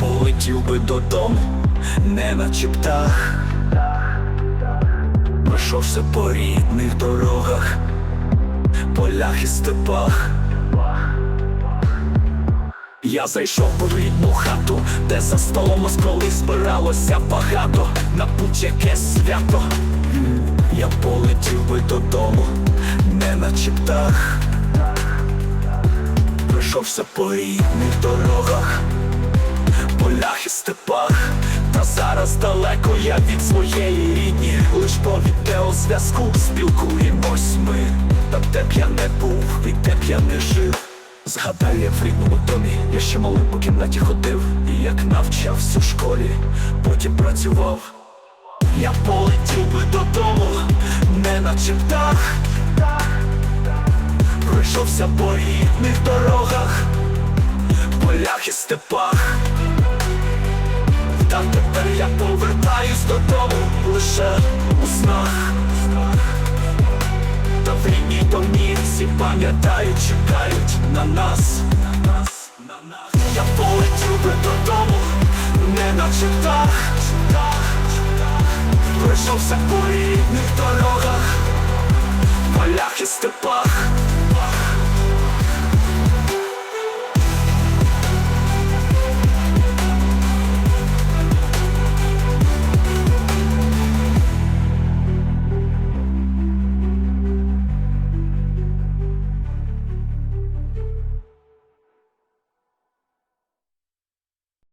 полетів би додому, не наче птах. Пройшовся по рідних дорогах, полях і степах. Я зайшов у рідну хату, де за столом ось колись збиралося багато на будь-яке свято. Я полетів би додому, не наче птах. Пройшовся по рідних дорогах, степах. Та зараз далеко я від своєї рідні, лиш по відеозв'язку спілкуємось ми. Та де б я не був, і де б я не жив. Згадай, я в рідному домі, я ще малим по кімнаті ходив, і як навчався в школі, потім працював. Я полетів би додому, не наче птах Пройшовся по рідних дорогах, полях і степах. лише у снах. Та в рідній домівці пам'ятають, чекають на нас. Я полетів би додому, не на читах. Пройшовся по рідних дорогах, полях і степах.